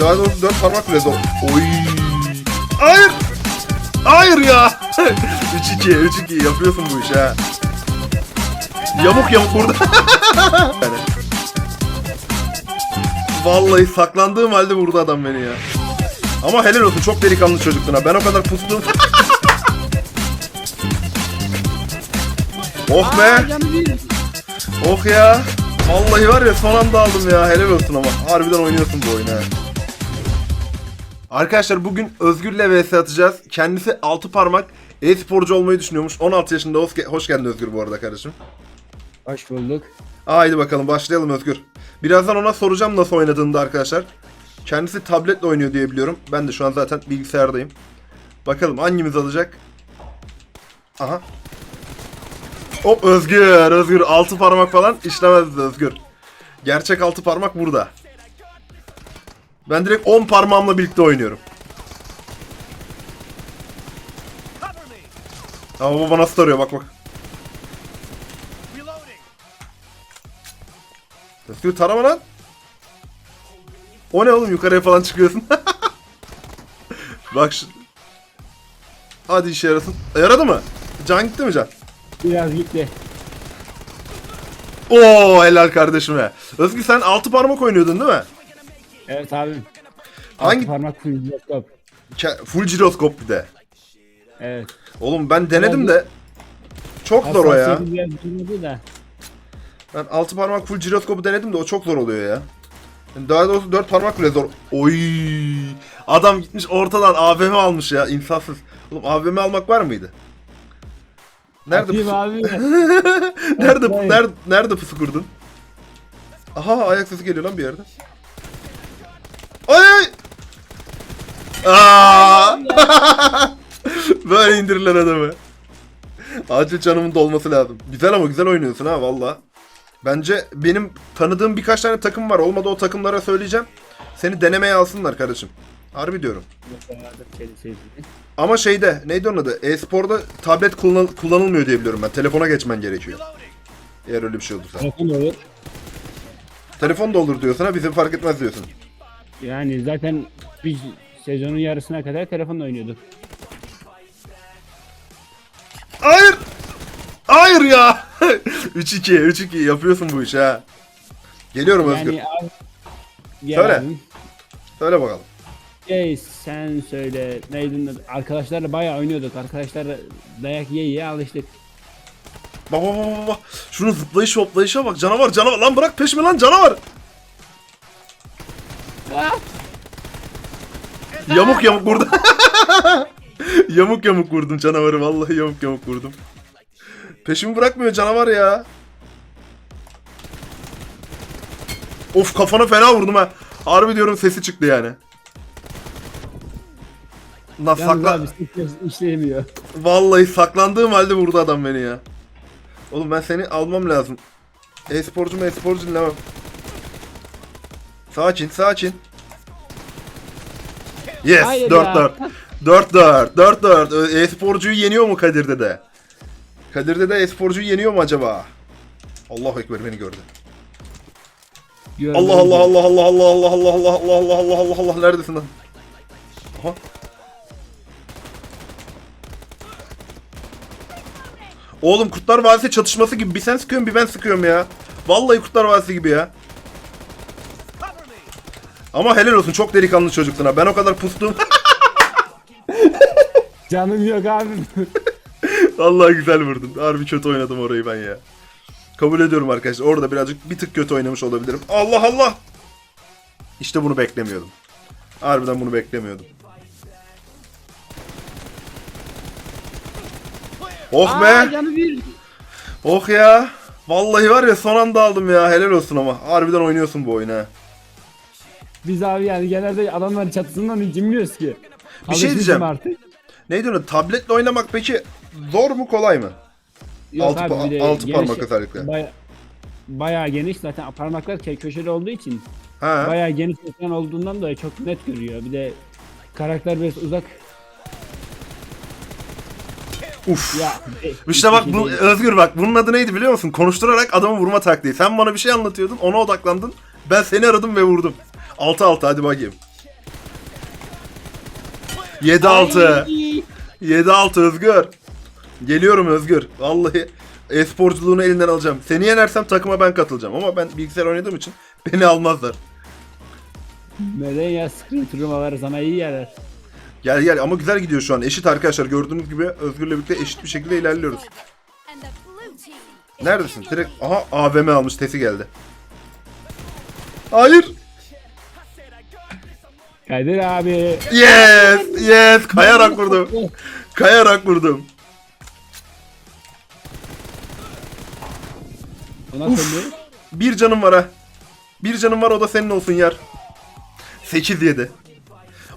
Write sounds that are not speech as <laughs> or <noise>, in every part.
Daha doğrusu dört parmak bile zor. Oy. Hayır. Hayır ya. <laughs> 3-2, 3-2 yapıyorsun bu işi ha. Yamuk yamuk burada. Yani. <laughs> Vallahi saklandığım halde vurdu adam beni ya. Ama helal olsun çok delikanlı çocuktun ha. Ben o kadar pustum. <laughs> oh be. Oh ya. Vallahi var ya son anda aldım ya. Helal olsun ama. Harbiden oynuyorsun bu oyunu. Arkadaşlar bugün Özgür'le vs atacağız. Kendisi 6 parmak e-sporcu olmayı düşünüyormuş. 16 yaşında. Hoş, hoş geldin Özgür bu arada kardeşim. Hoş bulduk. Haydi bakalım başlayalım Özgür. Birazdan ona soracağım nasıl oynadığını da arkadaşlar. Kendisi tabletle oynuyor diye biliyorum. Ben de şu an zaten bilgisayardayım. Bakalım hangimiz alacak? Aha. Hop Özgür, Özgür. Altı parmak falan işlemez Özgür. Gerçek altı parmak burada. Ben direkt 10 parmağımla birlikte oynuyorum. Ama baba nasıl tarıyor bak bak. Özgür tarama lan. O ne oğlum yukarıya falan çıkıyorsun. <laughs> bak şu. Hadi işe yarasın. E, Yaradı mı? Can gitti mi can? Biraz gitti. Oo helal kardeşime. Özgür sen altı parmak oynuyordun değil mi? Evet abim. Hangi- Altı parmak full laptop. Ke- Full jiroskop bir de. Evet. Oğlum ben denedim de. Çok zor o ya. Hassasiyeti biraz durmadı da. Ben altı parmak full jiroskopu denedim de o çok zor oluyor ya. Yani Daha doğrusu dört parmak bile zor. Oy! Adam gitmiş ortadan AVM almış ya insafsız. Oğlum AVM almak var mıydı? Nerede Atayım pusu, abi. <laughs> nerede, Atlayın. nerede, nerede pusu kurdun? Aha ayak sesi geliyor lan bir yerde. Ay! Aa! <laughs> Böyle indirirler adamı. Acil canımın dolması lazım. Güzel ama güzel oynuyorsun ha valla. Bence benim tanıdığım birkaç tane takım var. Olmadı o takımlara söyleyeceğim. Seni denemeye alsınlar kardeşim. Harbi diyorum. Ama şeyde neydi onun adı? E-sporda tablet kullan- kullanılmıyor diye biliyorum ben. Telefona geçmen gerekiyor. Eğer öyle bir şey olursa. Telefon olur. Telefon da olur diyorsun ha bize fark etmez diyorsun. Yani zaten biz sezonun yarısına kadar telefonla oynuyorduk. Hayır! Hayır ya! <laughs> 3-2, 3-2 yapıyorsun bu işi ha. Geliyorum Özgür. Yani abi... Gel Söyle. Söyle bakalım. Ey sen söyle. Neydi? Arkadaşlarla bayağı oynuyorduk. Arkadaşlarla dayak yiye yiye alıştık. Bak bak bak bak, bak. Şunu zıplayış hoplayışa bak. Canavar canavar. Lan bırak peşimi lan canavar. Yamuk yamuk vurdum. <laughs> yamuk yamuk vurdum canavarı. Vallahi yamuk yamuk vurdum. Peşimi bırakmıyor canavar ya. Of kafana fena vurdum ha. Harbi diyorum sesi çıktı yani. Lan sakla. abi işleyemiyor. Vallahi saklandığım halde vurdu adam beni ya. Oğlum ben seni almam lazım. E-sporcu mu e-sporcu dinlemem. Sakin sakin. Yes Hayır 4-4. 4-4 4-4. E-sporcuyu yeniyor mu Kadir'de de? Kadir'de de e-sporcuyu yeniyor mu acaba? Allahu Ekber beni gördü. Gördüm. Allah Allah Allah Allah Allah Allah Allah Allah Allah Allah Allah Allah Allah neredesin lan? Aha. Oğlum Kurtlar Vadisi çatışması gibi bir sen sıkıyorsun bir ben sıkıyorum ya. Vallahi Kurtlar Vadisi gibi ya. Ama helal olsun çok delikanlı çocuktun ha. Ben o kadar pustum. <laughs> Canım yok abim. <laughs> Vallahi güzel vurdun. Harbi kötü oynadım orayı ben ya. Kabul ediyorum arkadaşlar. Orada birazcık bir tık kötü oynamış olabilirim. Allah Allah. İşte bunu beklemiyordum. Harbiden bunu beklemiyordum. Oh be. Aa, canı bir. Oh ya. Vallahi var ya son anda aldım ya. Helal olsun ama. Harbiden oynuyorsun bu oyunu ha. Biz abi yani genelde adamların çatısından incinmiyoruz ki. Bir şey Alışmışım diyeceğim. Artık. Ne diyorsun? Tabletle oynamak peki zor mu kolay mı? Yok Altı abi, pa- bir de altı geniş- parmak özellikle. Baya, bayağı geniş zaten parmaklar kö- köşeli olduğu için Ha. bayağı geniş ekran olduğundan dolayı çok net görüyor. Bir de karakter biraz uzak. Uf. Ya İşte bak bu değil. Özgür bak bunun adı neydi biliyor musun? Konuşturarak adamı vurma taktiği. Sen bana bir şey anlatıyordun ona odaklandın. Ben seni aradım ve vurdum. 6-6 hadi bakayım. 7-6. 7-6 Özgür. Geliyorum Özgür. Vallahi e-sporculuğunu elinden alacağım. Seni yenersem takıma ben katılacağım ama ben bilgisayar oynadığım için <laughs> beni almazlar. Neden ya screen turnuvaları sana iyi yarar. Gel gel ama güzel gidiyor şu an. Eşit arkadaşlar. Gördüğünüz gibi Özgür'le birlikte eşit bir şekilde ilerliyoruz. Neredesin? in Direkt aha AVM almış sesi geldi. Hayır. Kadir abi. Yes, yes. Kayarak <laughs> vurdum. Kayarak vurdum. O nasıl bir? Bir canım var ha. Bir canım var o da senin olsun yer. 8 7.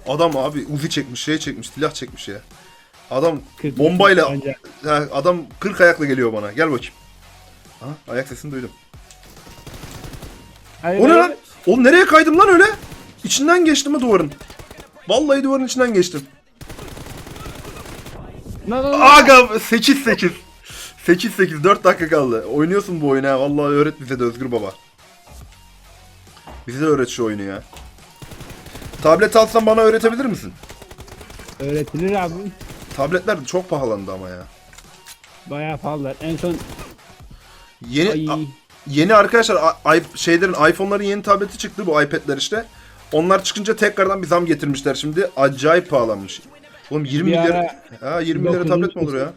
Adam abi uzi çekmiş, şey çekmiş, silah çekmiş ya. Adam 40 bombayla ha, adam 40 ayakla geliyor bana. Gel bakayım. Ha, ayak sesini duydum. Hayır, O ne hayır. lan? Oğlum nereye kaydım lan öyle? İçinden geçtim mi duvarın? Vallahi duvarın içinden geçtim. Aga 8 8. 8 8 4 dakika kaldı. Oynuyorsun bu oyunu ha. Vallahi öğret bize de Özgür Baba. Bize de öğret şu oyunu ya. Tablet alsan bana öğretebilir misin? Öğretilir abi. Tabletler çok pahalandı ama ya. Bayağı pahalılar. En son Yeni ay, a- yeni arkadaşlar a- i- şeylerin iPhone'ların yeni tableti çıktı bu iPad'ler işte. Onlar çıkınca tekrardan bir zam getirmişler şimdi. Acayip pahalanmış. Oğlum 20 Bir lira. ara Ha 20 lira dokuzuncu tablet mi olur ya?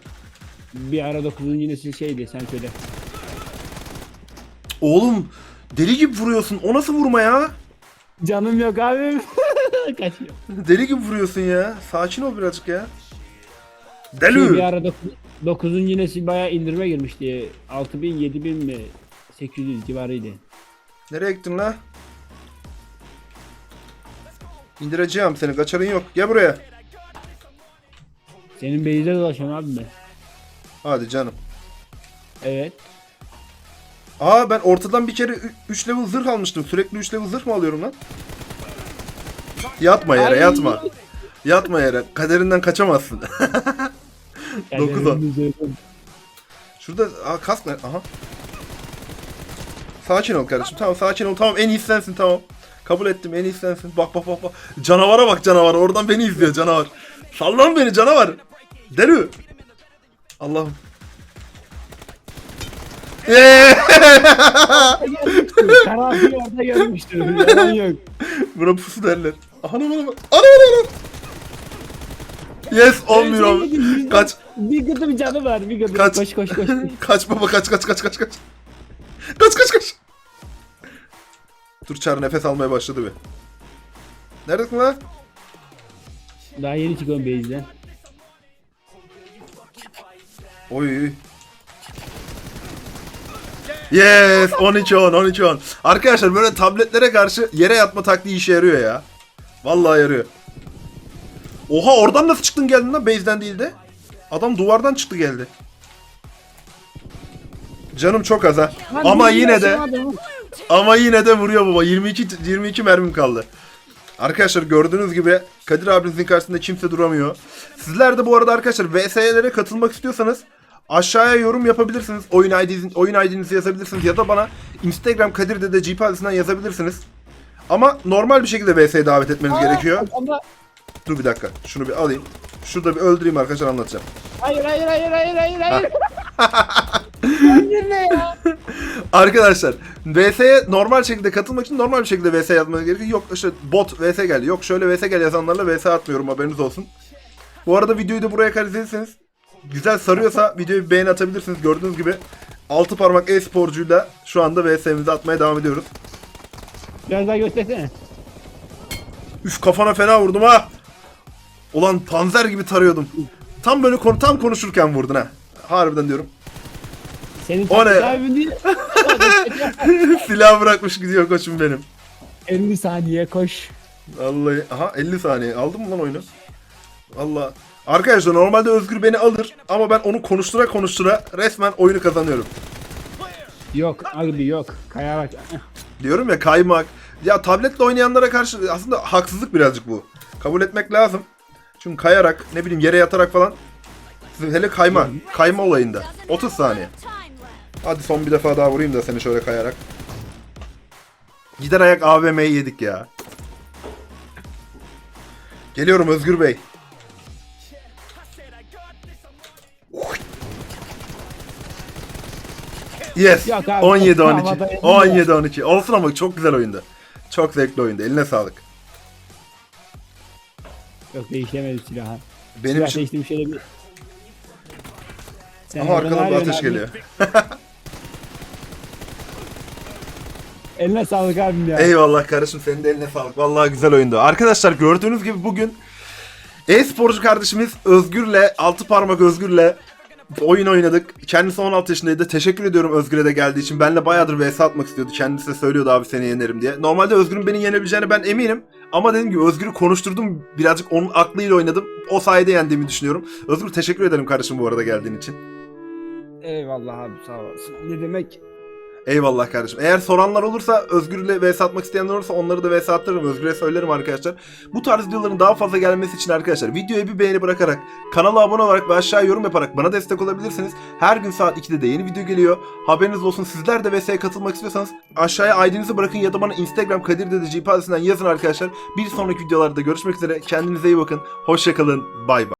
bir ara 9. nesil şeydi sen söyle. Oğlum deli gibi vuruyorsun. O nasıl vurma ya? Canım yok abi. <laughs> Kaçıyor. Deli gibi vuruyorsun ya. Sakin ol birazcık ya. Şey, bir Deli. ara 9. nesil bayağı indirime girmişti. 6000 7000 mi 800 civarıydı. Nereye gittin la? İndireceğim seni. Kaçarın yok. Gel buraya. Senin beyze dolaşıyorum abi ben. Hadi canım. Evet. Aa ben ortadan bir kere 3 level zırh almıştım. Sürekli 3 level zırh mı alıyorum lan? Yatma yere Ay. yatma. Yatma yere. Kaderinden kaçamazsın. <laughs> Dokuz on. üzerinden. Şurada aa, kask ne? Aha. Sakin ol kardeşim. Tamam sakin ol. Tamam en iyisi sensin tamam. Kabul ettim en iyisi sensin. Bak bak bak bak. Canavara bak canavara. Oradan beni izliyor canavar. Sallan beni canavar. Deli. Allah'ım. Eee! Karanfil orada görmüştür. Yalan yok. Buna pusu derler. Anam anam. Anam anam. Yes 10 milyon. Kaç. Bir gıdım canı var. Bir gıdım. Kaç. Koş koş. koş. kaç baba kaç kaç kaç kaç kaç. Kaç kaç kaç. Dur çar nefes almaya başladı bir. Neredesin lan? Daha yeni çıkıyorum base'den. Oy. Yes 12 10 12 10. Arkadaşlar böyle tabletlere karşı yere yatma taktiği işe yarıyor ya. Vallahi yarıyor. Oha oradan nasıl çıktın geldin lan base'den değil de. Adam duvardan çıktı geldi. Canım çok az ha. Ama yine de ama yine de vuruyor baba. 22 22 mermim kaldı. Arkadaşlar gördüğünüz gibi Kadir abinizin karşısında kimse duramıyor. Sizler de bu arada arkadaşlar VS'lere katılmak istiyorsanız aşağıya yorum yapabilirsiniz. Oyun ID'nizi, oyun ID'nizi yazabilirsiniz ya da bana Instagram Kadir Dede GP adresinden yazabilirsiniz. Ama normal bir şekilde VS'ye davet etmeniz gerekiyor. Ama Dur bir dakika. Şunu bir alayım. Şurada bir öldüreyim arkadaşlar anlatacağım. hayır hayır hayır hayır hayır hayır. <laughs> Hayır ne ya? <laughs> Arkadaşlar VS'ye normal şekilde katılmak için normal bir şekilde VS yazmanız gerekiyor. Yok işte bot VS geldi. Yok şöyle VS gel yazanlarla VS atmıyorum haberiniz olsun. Bu arada videoyu da buraya kadar izlediyseniz güzel sarıyorsa videoyu bir beğeni atabilirsiniz. Gördüğünüz gibi altı parmak e-sporcuyla şu anda VS'mizi atmaya devam ediyoruz. Biraz daha göstersene. Üf kafana fena vurdum ha. Ulan panzer gibi tarıyordum. Tam böyle konu tam konuşurken vurdun ha. Harbiden diyorum. Senin O ne? Değil. <laughs> <laughs> Silah bırakmış gidiyor koçum benim. 50 saniye koş. Vallahi aha 50 saniye aldım mı lan oyunu? Allah. Arkadaşlar normalde Özgür beni alır ama ben onu konuştura konuştura resmen oyunu kazanıyorum. Yok abi yok. Kaya bak. <laughs> Diyorum ya kaymak. Ya tabletle oynayanlara karşı aslında haksızlık birazcık bu. Kabul etmek lazım. Çünkü kayarak ne bileyim yere yatarak falan hele kayma. Kayma olayında. 30 saniye. Hadi son bir defa daha vurayım da seni şöyle kayarak. Gider ayak AVM'yi yedik ya. Geliyorum Özgür Bey. Yes. 17 12. 17 12. Olsun ama çok güzel oyundu. Çok zevkli oyundu. Eline sağlık. Yok değişemedi silahı. Benim Silah için... değiştiğim şeyle bir... Sen Aha arkadan bir ateş geliyor. <laughs> Eline sağlık abim ya. Eyvallah kardeşim senin de eline sağlık. Vallahi güzel oyundu. Arkadaşlar gördüğünüz gibi bugün e-sporcu kardeşimiz Özgür'le, altı parmak Özgür'le oyun oynadık. Kendisi 16 yaşındaydı. Teşekkür ediyorum Özgür'e de geldiği için. Benle bayağıdır vs atmak istiyordu. Kendisi de söylüyordu abi seni yenerim diye. Normalde Özgür'ün beni yenebileceğine ben eminim. Ama dediğim gibi Özgür'ü konuşturdum. Birazcık onun aklıyla oynadım. O sayede yendiğimi düşünüyorum. Özgür teşekkür ederim kardeşim bu arada geldiğin için. Eyvallah abi sağ olasın. Ne demek? Eyvallah kardeşim. Eğer soranlar olursa Özgür'le vs atmak isteyenler olursa onları da vs attırırım. Özgür'e söylerim arkadaşlar. Bu tarz videoların daha fazla gelmesi için arkadaşlar videoya bir beğeni bırakarak, kanala abone olarak ve aşağıya yorum yaparak bana destek olabilirsiniz. Her gün saat 2'de de yeni video geliyor. Haberiniz olsun sizler de vs'ye katılmak istiyorsanız aşağıya ID'nizi bırakın ya da bana Instagram Kadir Dedeci adresinden yazın arkadaşlar. Bir sonraki videolarda görüşmek üzere. Kendinize iyi bakın. Hoşçakalın. Bay bay.